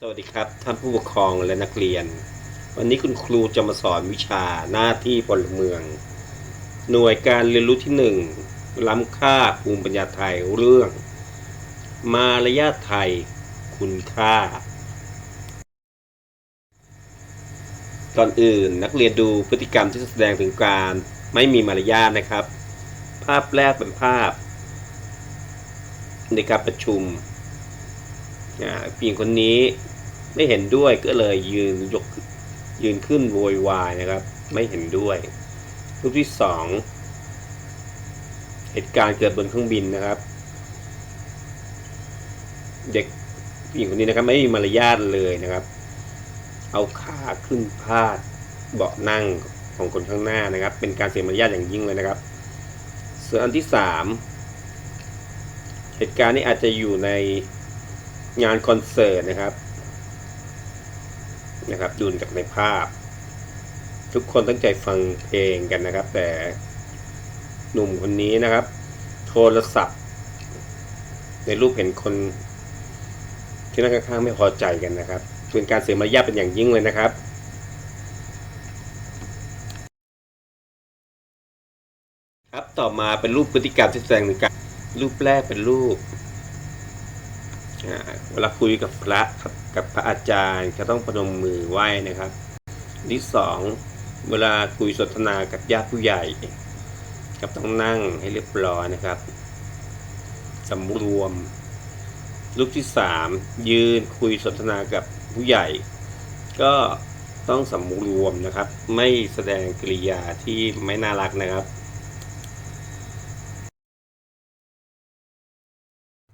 สวัสดีครับท่านผู้ปกครองและนักเรียน วันนี้คุณครูจะมาสอนวิชาหน้าที่พลเมือง หน่วยการเรียนรู้ที่หนึ่งล้ำค่าภูมิปัญญาไทยเรื่อง มารยาทไทย คุณค่า ก่อนอื่นนักเรียนดูพฤติกรรมที่แสดงถึงการไม่มีมารยาทนะครับ ภาพแรกเป็นภาพ ในการประชุม อ่าผู้หญิงคนนี้ไม่เห็นด้วยก็เลยยืนยกยืนขึ้นโวยวายนะครับ ไม่เห็นด้วย รูปที่สองเหตุการณ์เกิดบนเครื่องบินนะครับ เด็กผู้หญิงคนนี้นะครับ ไม่มีมารยาทเลยนะครับ เอาขาขึ้นพาดเบาะนั่งของคนข้างหน้านะครับ เป็นการเสียมารยาทอย่างยิ่งเลยนะครับส่วนอันที่สามเหตุการณ์นี้อาจจะอยู่ใน งานคอนเสิร์ตนะครับ นะครับ ดูจากในภาพ ทุกคนตั้งใจฟังเพลงกันนะครับ แต่หนุ่มคนนี้นะครับ โทรศัพท์ ในรูปเห็นคน ที่นั่งข้างๆไม่พอใจกันนะครับเป็นการเสียมารยาทเป็นอย่างยิ่งเลยนะครับครับต่อมาเป็นรูปพฤติกรรมที่แสดงถึงการรูปแรกเป็นรูป เวลาคุยกับพระกับพระอาจารย์ก็ต้องประนมมือไหว้นะครับ ที่สองเวลาคุยสนทนากับญาติผู้ใหญ่ก็ต้องนั่งให้เรียบร้อยนะครับสำรวมรูปที่สามยืนคุยสนทนากับผู้ใหญ่ ก็ต้องสำรวมนะครับ ไม่แสดงกริยาที่ไม่น่ารักนะครับ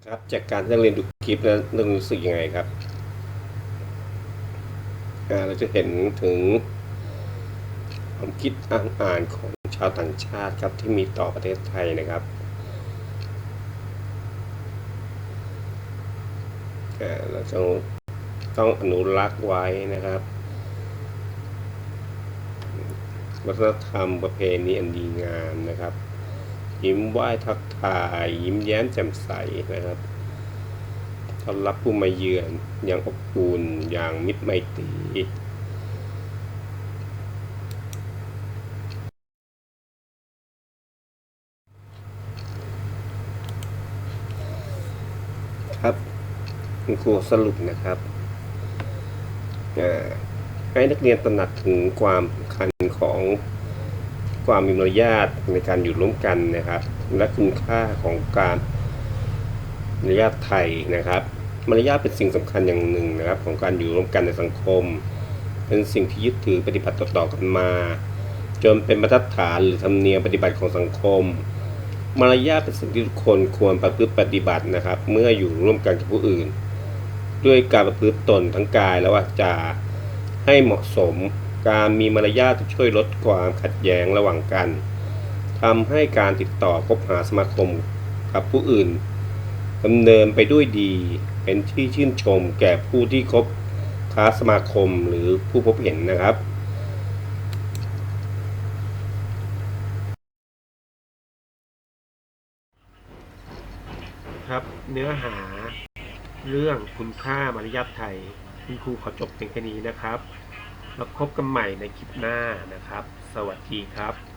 ครับจากการที่นักเรียนดูคลิปแล้วนึกรู้สึกยังไงครับเราจะเห็นถึงความคิดอ่านอ่านของชาวต่างชาติครับที่มีต่อประเทศไทยนะครับเราจะต้องอนุรักษ์ไว้นะครับ วัฒนธรรมประเพณีอันดีงามนะครับ ยิ้มไหว้ทักทาย ยิ้มแย้มแจ่มใสนะครับต้อนรับผู้มาเยือนอย่างอบอุ่นอย่างมิตรไมตรีครับคุณครูสรุปนะครับให้นักเรียนตระหนักถึงความสำคัญของ ความมีมารยาทในการอยู่ร่วมกันนะครับ และคุณค่าของการมารยาทไทยนะครับมารยาทเป็นสิ่งสำคัญอย่างหนึ่งนะครับ ของการอยู่ร่วมกันในสังคม เป็นสิ่งที่ยึดถือปฏิบัติต่อๆกันมา จนเป็นมาตรฐานหรือธรรมเนียมปฏิบัติของสังคม มารยาทเป็นสิ่งที่ทุกคนควรประพฤติปฏิบัตินะครับ เมื่ออยู่ร่วมกันกับผู้อื่น ด้วยการประพฤติตนทั้งกายและวาจาให้เหมาะสม การมีมารยาทจะช่วยลดความขัดแย้งระหว่างกันทำให้การติดต่อคบหาสมาคมกับผู้อื่นดำเนินไปด้วยดีเป็นที่ชื่นชมแก่ผู้ที่คบค้าสมาคมหรือผู้พบเห็นนะครับครับเนื้อหาเรื่องคุณค่ามารยาทไทย คุณครูขอจบเพียงแค่นี้นะครับ แล้วพบกันใหม่ในคลิปหน้านะครับ สวัสดีครับ